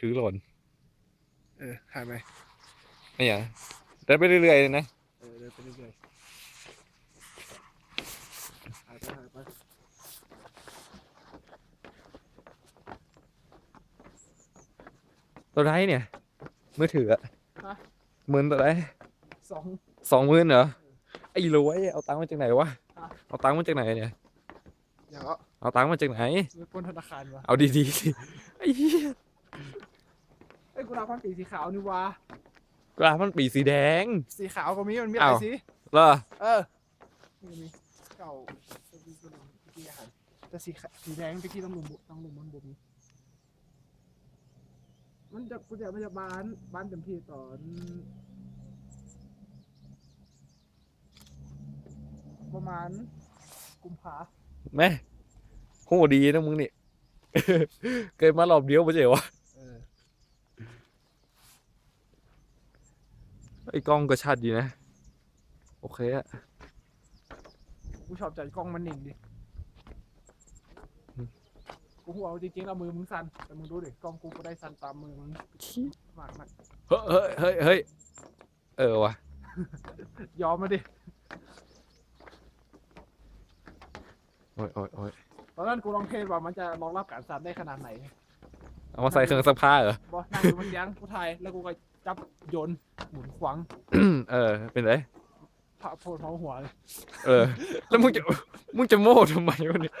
ถือหล่นเออถ่ายไปไม่อย่างเดินไปเรื่อยๆเลยนะเออเดินไปเรื่อยๆถ่ายไปถ่ายไปตัวไรเนี่ย มือถืออะหมื่นตัวไรสอง สองหมื่นเหรอไอ้รวยเอาตังค์มาจากไหนวะฮะ เอาตังค์มาจากไหนเนี่ยอย่างก็เอาตังค์มาจากไหน ซื้อปล้นธนาคารวะเอาดีๆสิไอ้เหี้ยเอ้ยกูรับความสีสีขาวนี่วะกราฟมันปีสีแดง สีขาวก็มีมันมีหลายอ้าวสีเหรอเออนี่มีเก่าสวีสลิมพิกี้อาหารแต่สีขาวสีแดงพิกี้ต้องลุมต้องลุมมันบุมีมันจะกูจะมันจะบานบานเต็มที่ตอนประมาณกุมภาแม่โหดีนะมึงนี่ เกิดมารอบเดียวไม่ใช่เหรอวะ เออ ไอ้กล้องก็ชัดดีนะ โอเคอะกูชอบใจกล้องมันหนิ่งดิอืมกูหัวเอาจริงๆแล้วมือมึงสั่นแต่มึงดูดิกล้องกูก็ได้สั่นตามมือมึงมากมากเฮ้ยเฮ้ยเฮ้ยเฮ้ยเออวะยอมมาดิโอ้ยโอ้ยโอ้ยตอนนั้นกูลองเทสว่ามันจะรองรับการสั่นได้ขนาดไหนเอามาใส่เครื่องซักผ้าเหรอบอนั่งอยู่มันยังกูถ่ายแล้วกูก็จับโยน หมุนขวางเออ เป็นไร พระโพธิ์ท้องหัวเลยเออ แล้วมึงจะ มึงจะโม่ทำไมวะเนี่ย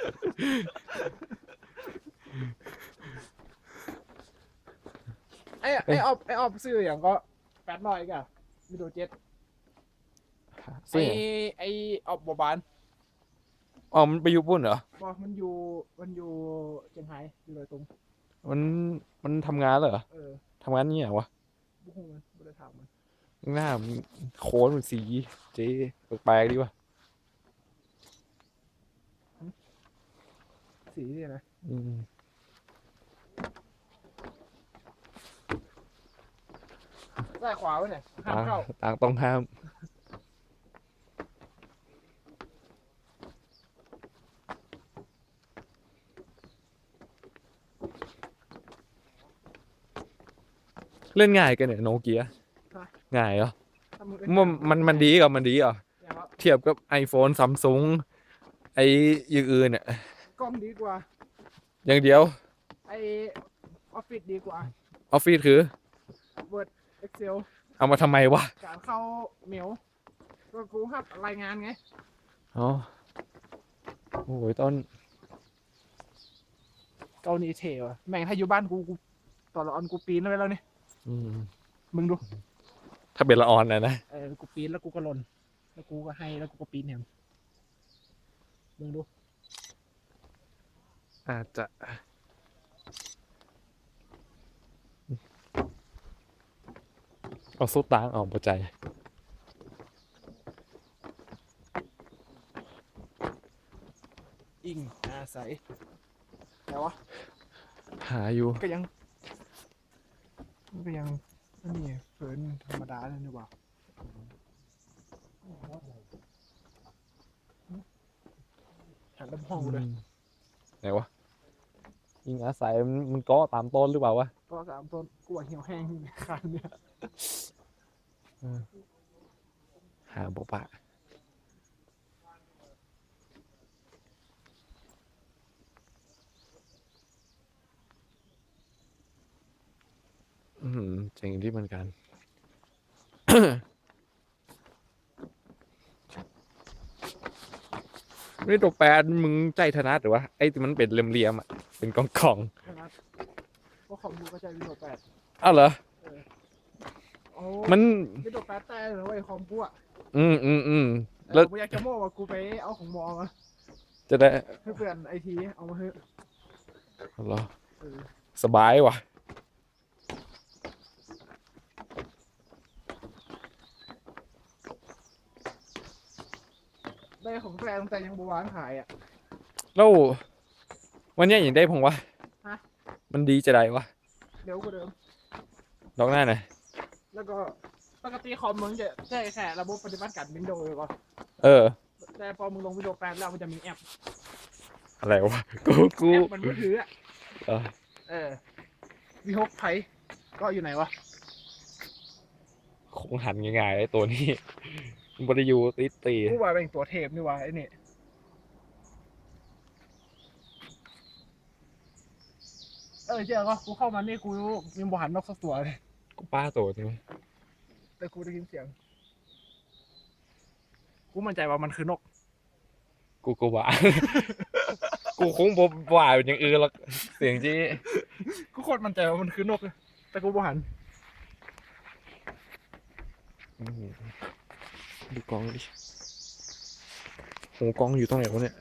ไอ้ไอ้ออฟไอ้ออฟซื้ออย่างก็แปดร้อยก่ะวิดีโอเจ็ดซื้ไอ้อหยังไอ้ออฟบัวบานอ๋อมันไปอยู่ปุ่นเหรอ บอกมันอยู่มันอยู่เชียงไฮ้อยู่เลยตรงมัน มันทำงานเหรอเออทำงานนี่เหรอวะบุ้งมันไม่ได้ถามมัน หน้ามันโค้นมันสีเจ๊แปลกๆดีว่ะสีนี่นะอืมซ้ายขวาไว้เนี่ยห้ามต่างเข้าต่างต้องห้ามเล่นง่ายกันเนี่ยโนเกีย ง่ายเหรอถ้ามึงมันมันมันดีกับมันดีเหรออย่างว่าเทียบกับ iPhone ซัมซุงไอ้อย่างอื่นเนี่ยกล้องดีกว่า อย่างเดียว ไอออฟฟิศดีกว่า ออฟฟิศคือ Word Excel เอามาทำไมวะการเข้าเมลก็กูครับรายงานไง อ๋อ โอ้ยต้นเกาหลีเทวะแม่งถ้าอยู่บ้านกูกูตอนละออนกูปีนไว้แล้วนี่อืมมึงดู ถ้าเป็นละออนนะนะเออกูปีนแล้วกูก็หล่นแล้วกูก็ให้แล้วกูก็ปีนแหมมึงดูอาจจะเอาสู้ตางออกปัจจัยอิงอาศัยแต่วะ หาอยู่ก็ยังมันก็ยังอันนี้เฟิร์น ธรรมดาเลยนี่หว่าหันลำห้องกูเลยไหนวะยิงอาศัยมันมันเก็ตามต้นหรือเปล่าวะก็สามต้นกลัวเหี่ยวแห้งอยู่ในคันเนี่ยหาบอกปะอืมเจ๋งที่เหมือนกัน นี่ตัวแปรมึงใจถนัดหรือวะไอ้ที่มันเป็นเหลี่ยมๆอะเป็นกล่องนะครับก็ของดูก็ใช้วิดีโอแปดๆอ้าวเหรอโอ้มันวิดีโอแปดแต่เลยเว้ยคอมกูอะอืมอืมอืมเออแล้วกูอยากจะโม้ว่ากูไปเอาของมอมาจะได้ให้เพื่อนไอทีเอามาเถอะเหรอเออสบายว่ะ ได้ของแฟนแต่ยังบวางขายอะ แล้ววันเนี้ยอย่างได้ผมวะฮะ มันดีจะได้วะเร็วกว่าเดิมดอกหน้าหน่อยแล้วก็ปกติคอมมึงจะใช้แค่ระบบปฏิบัติการวินโดว์ก่อนเออ แต่พอมึงลงวิดีโอแปดแล้วมันจะมีแอปอะไรวะ กูกูแอปมันมือถืออะเออเออวีหกไพก็อยู่ไหนวะ คงหันง่ายๆไอ้ตัวนี้มัน บริยูติดตีกูว่าเป็นตัวเทพนี่วะไอ้นี่เออเจ้าก็กูเข้ามานี่กูยังบ่หันนกสักตัวเลยกูป้าตัวใช่ไหมแต่กูได้ยินเสียง กูมั่นใจว่ามันคือนก กูกูว่า กูคงบ่ว่าเป็นอย่างอื่นหรอกเสียงจี้กูโคตรมั่นใจว่ามันคือนกเลยแต่กูบ่หันอื้อหือ ดูกล้องดิโหกล้องอยู่ตรงไหนวะเนี่ย